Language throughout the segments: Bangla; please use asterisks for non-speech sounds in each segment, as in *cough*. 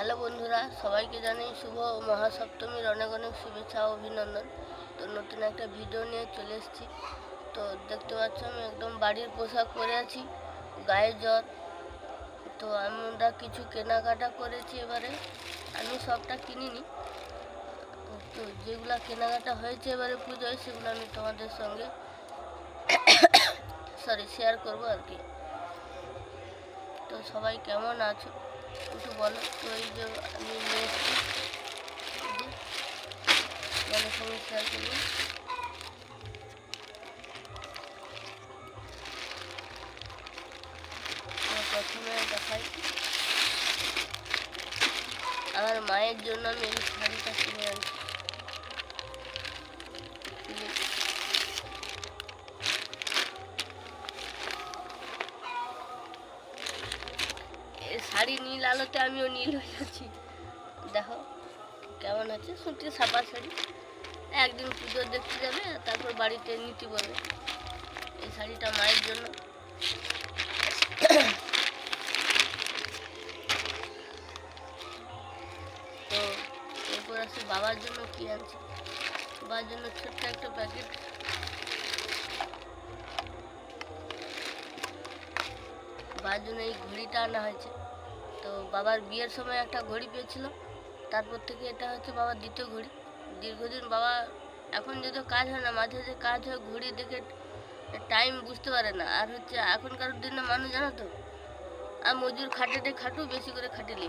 হ্যালো বন্ধুরা, সবাইকে জানাই শুভ ও মহাসপ্তমীর অনেক অনেক শুভেচ্ছা ও অভিনন্দন। তো নতুন একটা ভিডিও নিয়ে চলে এসেছি। তো দেখতে পাচ্ছ আমি একদম বাড়ির পোশাক পরে আছি, গায়ে জ্বর তো আমরা কিছু কেনাকাটা করেছি এবারে, আমি সবটা কিনিনি। তো যেগুলো কেনাকাটা হয়েছে এবারে পুজোয় সেগুলো আমি তোমাদের সঙ্গে *coughs* সরি শেয়ার করব আর কি। তো সবাই কেমন আছো? একটু বলো তো যে আমি নিয়ে এসেছি তোমাদের প্রথমে দেখাই। আমার মায়ের জন্য আমি এই শাড়িটা কিনে আনছি। এই নীল আলোতে আমিও নীল হয়ে যাচ্ছি দেখো, কেমন আছে? সুতি সাপা শাড়ি। একদিন পুজো দেখতে যাবে, তারপর বাড়িতে নিতে বলবে। এই শাড়িটা মায়ের জন্য। তো, এরপর আছে বাবার জন্য কি আনছি? বাবার জন্য ছোট্ট একটা প্যাকেট। বাবার জন্য এই ঘড়িটা আনা হয়েছে। তো বাবার বিয়ের সময় একটা ঘড়ি পেয়েছিল তারপর থেকে এটা হচ্ছে বাবার দ্বিতীয় ঘড়ি। দীর্ঘদিন বাবা এখন যেহেতু কাজ হয় না, মাঝে মাঝে কাজ হয়, ঘড়ি দেখে টাইম বুঝতে পারে না। আর হচ্ছে এখনকার দিনে মানুষ জানো তো, আর মজুর খাটেটে খাটু, বেশি করে খাটিলে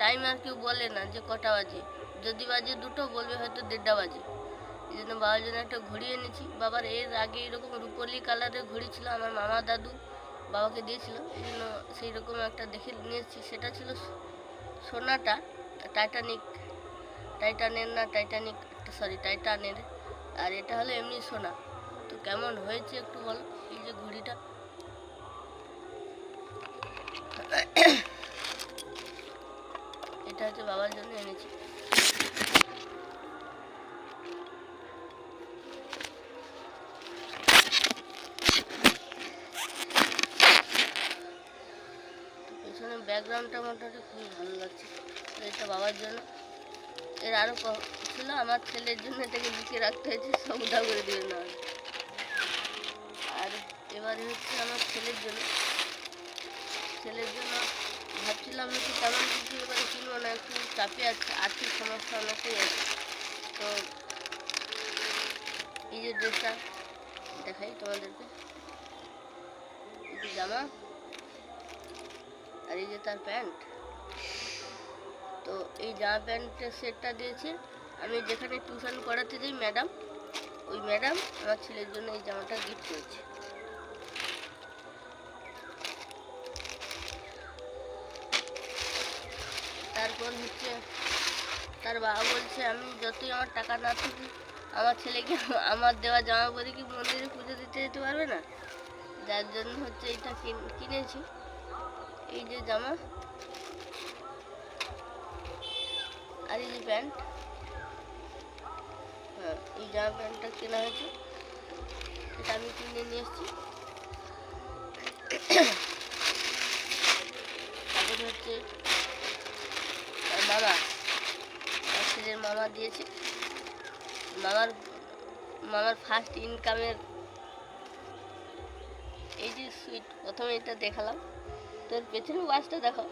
টাইম আর কেউ বলে না যে কটা বাজে। যদি বাজে দুটো, বলবে হয়তো দেড়টা বাজে। এই জন্য বাবার জন্য একটা ঘড়ি এনেছি। বাবার এর আগে এরকম রুপোলি কালারের ঘড়ি ছিল, আমার মামা দাদু। বাবাকে দিয়েছিল এই জন্য সেই রকম একটা দেখে নিয়েছি। সেটা ছিল সোনাটা টাইটানিক টাইটানের না টাইটানিক সরি টাইটানের আর এটা হলো এমনি সোনা। তো কেমন হয়েছে একটু বলো, এই যে ঘড়িটা? এটা হচ্ছে বাবার জন্য এনেছি। ব্যাকগ্রাউন্ডটা মোটামুটি খুবই ভালো লাগছে। এটা বাবার জন্য। এর আরও ছিল আমার ছেলের জন্য এটাকে লুকিয়ে রাখতে হয়েছে, সব করে দিবে না আর এবারে হচ্ছে আমার ছেলের জন্য। ছেলের জন্য ভাবছিলাম নাকি তেমন কিছু এবারে কিনবো না, একটু চাপে আছে, আর্থিক সমস্যা অনেকটাই আছে। তো এই যে ড্রেসটা দেখাই তোমাদেরকে। যে জামা। আর এই যে তার প্যান্ট। তো এই জামা প্যান্টের সেটটা দিয়েছে, আমি যেখানে টিউশন করাতে যাই ম্যাডাম ওই ম্যাডাম আমার ছেলের জন্য এই জামাটা গিফট করেছে। তারপর হচ্ছে, তার বাবা বলছে, আমি যতই আমার টাকা না থাকি আমার ছেলেকে আমার দেওয়া জামা পরে কি মন্দিরে পুজো দিতে যেতে পারবে না? যার জন্য হচ্ছে এটা কিন- কিনেছি। এই যে জামা। আর এই যে প্যান্ট। হ্যাঁ এই জামা প্যান্টটা কেনা হয়েছে। এটা আমি কিনে নিয়ে এসেছি। তারপরে হচ্ছে মামা ছেলের মামা দিয়েছে। মামার মামার ফার্স্ট ইনকামের এই যে সুইট প্রথমে এটা দেখালাম। তোর পেছনে ওয়াচটা দেখো।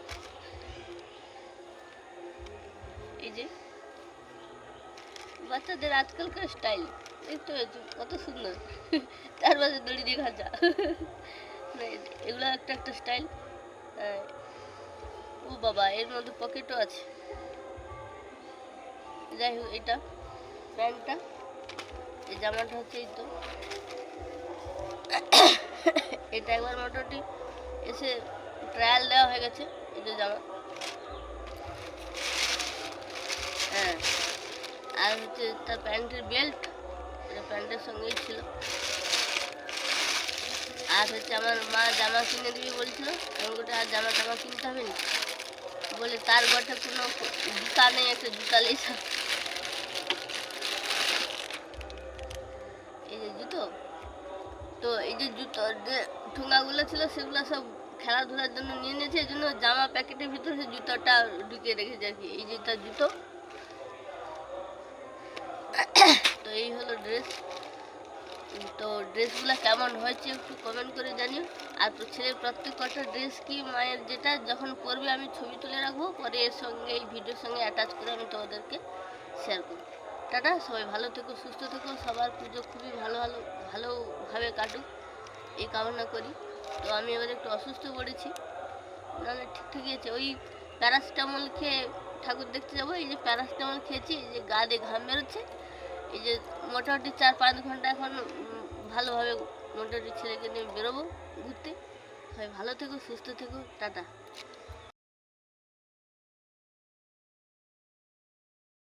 এই যে। বাচ্চাদের আজকালকার স্টাইল, দেখতে পেয়েছ কত সুন্দর। চার বাজে দড়ি দিয়ে খাঁচা এগুলো একটা একটা স্টাইল। ও বাবা, এর মধ্যে পকেটও আছে। যাই হোক, এটা প্যান্টটা। এই জামাটা হচ্ছে এই তো। এটা একবার মোটামুটি এসে ট্রায়াল দেওয়া হয়ে গেছে, এই যে জামা। হ্যাঁ আর হচ্ছে তার প্যান্টের বেল্ট, এটা প্যান্টের সঙ্গেই ছিল। আর হচ্ছে আমার মা জামা কিনে দিবি বলছিল, আমি বলতে আর জামা টামা কিনতে হবে না? বলে, তার ঘরটা কোনো জুতা নেই, একটা জুতা লেসা এই যে জুতো, তো এই যে জুতো, যে ঠোঙাগুলো ছিল, সেগুলো সব খেলাধুলার জন্য নিয়ে নিয়েছে, এই জন্য জামা প্যাকেটের ভিতরে জুতোটা ঢুকিয়ে রেখেছে আর কি, এই তার জুতো। তো এই হলো ড্রেস তো ড্রেসগুলো কেমন হয়েছে একটু কমেন্ট করে জানিও। আর তো ছেলের প্রত্যেক কটা ড্রেস কি মায়ের যেটা, যখন পরবে আমি ছবি তুলে রাখব, পরে এর সঙ্গে, এই ভিডিওর সঙ্গে অ্যাটাচ করে আমি তোমাদেরকে শেয়ার করব। টাটা, সবাই ভালো থেকো, সুস্থ থেকো, সবার পুজো খুবই ভালো ভালো, ভালোভাবে কাটুক, এই কামনা করি। তো আমি এবার একটু অসুস্থ পড়েছি। নাহলে ঠিক ঠিকই আছে, ওই প্যারাসিটামল খেয়ে ঠাকুর দেখতে যাব। এই যে প্যারাসিটামল খেয়েছি, এই যে গা দিয়ে ঘাম বেরোচ্ছে। এই যে মোটামুটি চার পাঁচ ঘণ্টা এখন ভালোভাবে মোটামুটি ছেলেকে নিয়ে বেরোবো ঘুরতে। সবাই ভালো থেকো, সুস্থ থেকো, টাটা।